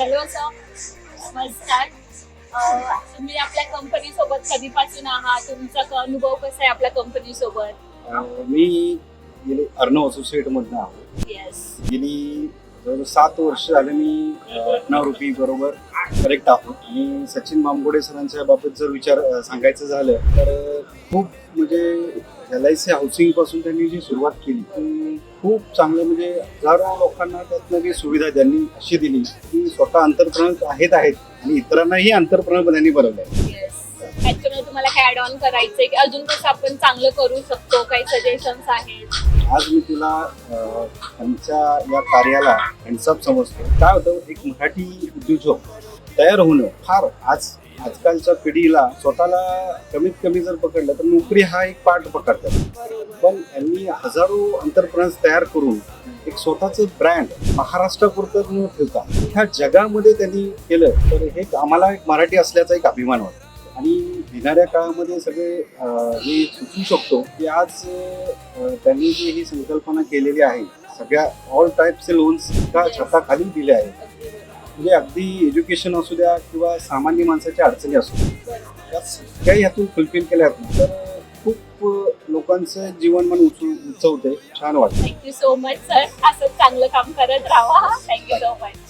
Hello sir. नमस्कार. तुम्ही आपल्या कंपनी सोबत कधीपासून आहात? तुमचा क- अनुभव कसा आहे आपल्या कंपनी सोबत? मी गेले अर्णव असोसिएट मधनं आहो येस गेली जवळजवळ सात वर्ष झाले मी रुपी बरोबर करेक्ट आहो आणि सचिन मामगोडे सरांच्या बाबत जर विचार अं, सांगायचं झालं तर अं, खूप म्हणजे एल आय सी हाऊसिंगपासून त्यांनी जी सुरुवात केली ती खूप चांगलं म्हणजे हजारो लोकांना त्यातनं जी सुविधा त्यांनी अशी दिली की स्वतः अंतरप्रणत आहेत आहेत. आणि इतरांनाही अंतरप्रणत त्यांनी बनवलं आहे तुम्हाला काय ऑन करायचंय की अजून कसं आपण चांगलं करू शकतो? काही सजेशन्स आहेत? आज मी तुला अं, त्यांच्या या कार्याला हँडसअप समजतो. काय होतं एक मराठी उद्योजक तयार होणं फार आज आजकालच्या पिढीला स्वतःला कमीत कमी जर पकडलं तर नोकरी हा एक पार्ट पकडतात. पण यांनी हजारो अंतरप्रन्स तयार करून एक स्वतःचं ब्रँड महाराष्ट्रापुरतं न ठेवता ह्या जगामध्ये त्यांनी केलं तर हे आम्हाला एक मराठी असल्याचा एक अभिमान वाटतो. आणि येणाऱ्या काळामध्ये सगळे हे सुचू शकतो की आज त्यांनी जी ही संकल्पना केलेली आहे सगळ्या ऑल टाईपचे लोन्स एका छताखाली दिले आहेत. म्हणजे अगदी एज्युकेशन असू द्या किंवा सामान्य माणसाच्या अडचणी असू द्या. या सगळ्या ह्यातून फुलफिल केल्या आहेत ना तर खूप लोकांचं जीवनमान उच उंचवते छान वाटतं थँक्यू सो मच सर असंच चांगलं काम करत राहा. Thank you so much